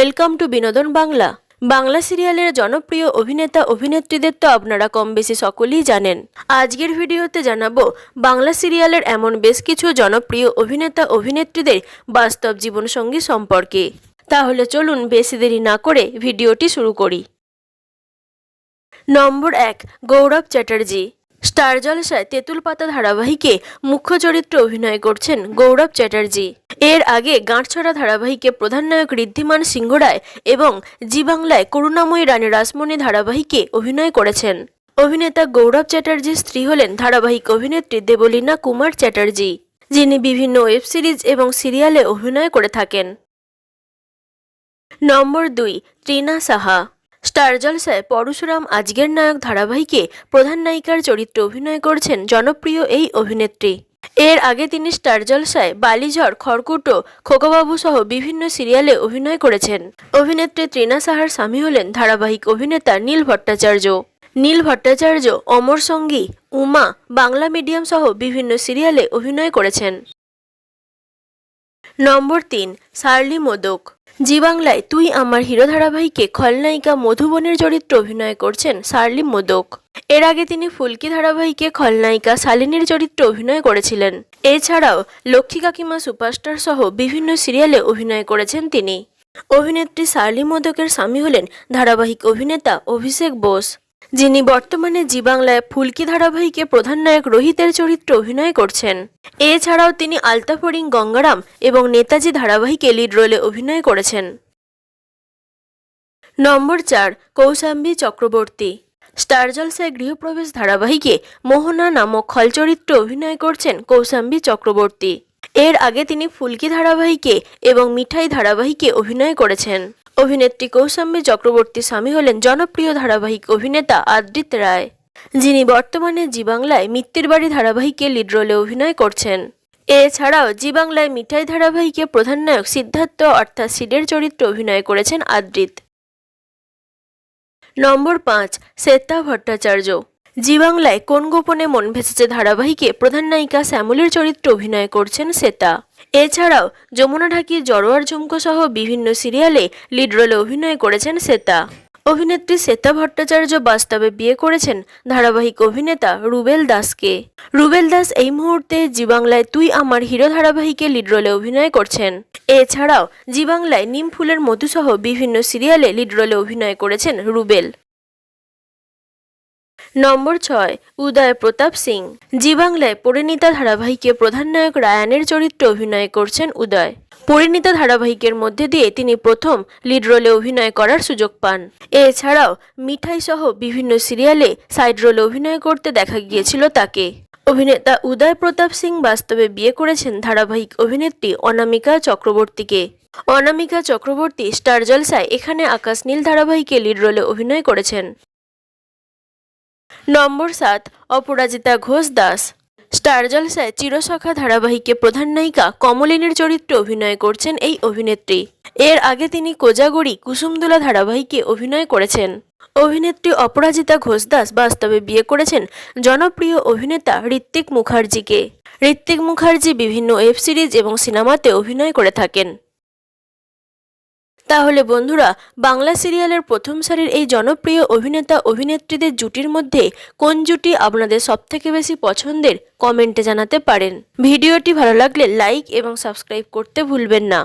Welcome to বিনোদন বাংলা। বাংলা সিরিয়ালের জনপ্রিয় অভিনেতা, অভিনেত্রীদের তো আপনারা কম বেশি সকলেই জানেন। আজকের ভিডিওতে জানাব, বাংলা সিরিয়ালের এমন বেশ কিছু জনপ্রিয় অভিনেতা, অভিনেত্রীদের বাস্তব জীবনসঙ্গী সম্পর্কে। তাহলে চলুন বেশি দেরি না করে ভিডিওটি শুরু করি। নম্বর এক, গৌরব চ্যাটার্জি। স্টার জলসায় তেঁতুল পাতা ধারাবাহিকে মুখ্য চরিত্রে অভিনয় করছেন গৌরব চ্যাটার্জি। এর আগে গাঁটছড়া ধারাবাহিকে প্রধান নায়ক ঋদ্ধিমান সিংহ এবং জি বাংলায় করুণাময়ী রানী রাসমণি ধারাবাহিকে অভিনয় করেছেন। অভিনেতা গৌরব চ্যাটার্জির স্ত্রী হলেন ধারাবাহিক অভিনেত্রী দেবলীনা কুমার চ্যাটার্জি, যিনি বিভিন্ন ওয়েব সিরিজ এবং সিরিয়ালে অভিনয় করে থাকেন। নম্বর দুই, ত্রিনা সাহা। স্টার জলসায় পরশুরাম আজকের নায়ক ধারাবাহিকে প্রধান নায়িকার চরিত্রে অভিনয় করছেন জনপ্রিয় এই অভিনেত্রী। এর আগে তিনি স্টার জলসায় বালিঝড়, খড়কুটো, খোকাবাবু সহ বিভিন্ন সিরিয়ালে অভিনয় করেছেন। অভিনেত্রী ত্রিনা সাহার স্বামী হলেন ধারাবাহিক অভিনেতা নীল ভট্টাচার্য। নীল ভট্টাচার্য, অমর সঙ্গী, উমা, বাংলা মিডিয়াম সহ বিভিন্ন সিরিয়ালে অভিনয় করেছেন। নম্বর তিন, সার্লি মোদক। জি বাংলায় তুই আমার হিরো ধারাবাহিকে খলনায়িকা মধুবনের চরিত্রে অভিনয় করছেন সার্লি মোদক। এর আগে তিনি ফুলকি ধারাবাহিকে খলনায়িকা শালিনীর চরিত্রে অভিনয় করেছিলেন। এছাড়াও লক্ষ্মী কাকিমা সুপারস্টার সহ বিভিন্ন সিরিয়ালে অভিনয় করেছেন তিনি। অভিনেত্রী সার্লি মোদকের স্বামী হলেন ধারাবাহিক অভিনেতা অভিষেক বোস। যিনি বর্তমানে জি বাংলায় ফুলকি ধারাবাহিকে প্রধান নায়ক রোহিতের চরিত্রে অভিনয় করছেন। এছাড়াও তিনি আলতাফরিং গঙ্গারাম এবং নেতাজি ধারাবাহিকে লিড রোলে অভিনয় করেছেন। নম্বর চার, কৌশাম্বী চক্রবর্তী। স্টার জলসায় গৃহপ্রবেশ ধারাবাহিকে মোহনা নামক খল চরিত্রে অভিনয় করছেন কৌশাম্বী চক্রবর্তী। এর আগে তিনি ফুলকি ধারাবাহিকে এবং মিঠাই ধারাবাহিকে অভিনয় করেছেন। অভিনেত্রী কৌশাম্বী চক্রবর্তী স্বামী হলেন জনপ্রিয় ধারাবাহিক অভিনেতা আদ্রিত রায়, যিনি বর্তমানে জি বাংলায় মিত্তির বাড়ি ধারাবাহিকে লিড রোলে অভিনয় করছেন। এছাড়াও জি বাংলায় মিঠাই ধারাবাহিকে প্রধান নায়ক সিদ্ধার্থ, অর্থাৎ সিডের চরিত্রে অভিনয় করেছেন আদ্রিত নম্বর পাঁচ, শ্বেতা ভট্টাচার্য। জি বাংলায় কোন গোপনে মন ভেসেছে ধারাবাহিকে প্রধান নায়িকা শ্যামলীর চরিত্রে অভিনয় করছেন শ্বেতা। এছাড়াও যমুনা ঢাকির জড়োয়ার ঝুমকো সহ বিভিন্ন সিরিয়ালে লিড রোলে অভিনয় করেছেন শ্বেতা। অভিনেত্রী শ্বেতা ভট্টাচার্য বাস্তবে বিয়ে করেছেন ধারাবাহিক অভিনেতা রুবেল দাসকে। রুবেল দাস এই মুহূর্তে জি বাংলায় তুই আমার হিরো ধারাবাহিকে লিড রোলে অভিনয় করছেন। এছাড়াও জি বাংলায় নিম ফুলের মধুসহ বিভিন্ন সিরিয়ালে লিড রোলে অভিনয় করেছেন রুবেল। নম্বর ছয়, উদয় প্রতাপ সিং। জি বাংলায় পরিণীতা ধারাবাহিকে প্রধান নায়ক রায়ানের চরিত্রে অভিনয় করছেন উদয়। পরিণীতা ধারাবাহিকের মধ্যে দিয়ে তিনি প্রথম লিড রোলে অভিনয় করার সুযোগ পান। এছাড়াও মিঠাই সহ বিভিন্ন সিরিয়ালে সাইড রোলে অভিনয় করতে দেখা গিয়েছিল তাকে। অভিনেতা উদয় প্রতাপ সিং বাস্তবে বিয়ে করেছেন ধারাবাহিক অভিনেত্রী অনামিকা চক্রবর্তীকে। অনামিকা চক্রবর্তী স্টার জলসায় এখানে আকাশ নীল ধারাবাহিকে লিড রোলে অভিনয় করেছেন। নম্বর সাত, অপরাজিতা ঘোষ দাস। স্টার জলসায় চিরসখা ধারাবাহিকে প্রধান নায়িকা কমলিনীর চরিত্রে অভিনয় করছেন এই অভিনেত্রী। এর আগে তিনি কোজাগরি, কুসুমদুলা ধারাবাহিকে অভিনয় করেছেন। অভিনেত্রী অপরাজিতা ঘোষ দাস বাস্তবে বিয়ে করেছেন জনপ্রিয় অভিনেতা ঋত্বিক মুখার্জিকে। ঋত্বিক মুখার্জি বিভিন্ন ওয়েব সিরিজ এবং সিনেমাতে অভিনয় করে থাকেন। তাহলে বন্ধুরা, বাংলা সিরিয়ালের প্রথম সারির এই জনপ্রিয় অভিনেতা, অভিনেত্রীদের জুটির মধ্যে কোন জুটি আপনাদের সবথেকে বেশি পছন্দের, কমেন্টে জানাতে পারেন। ভিডিওটি ভালো লাগলে লাইক এবং সাবস্ক্রাইব করতে ভুলবেন না।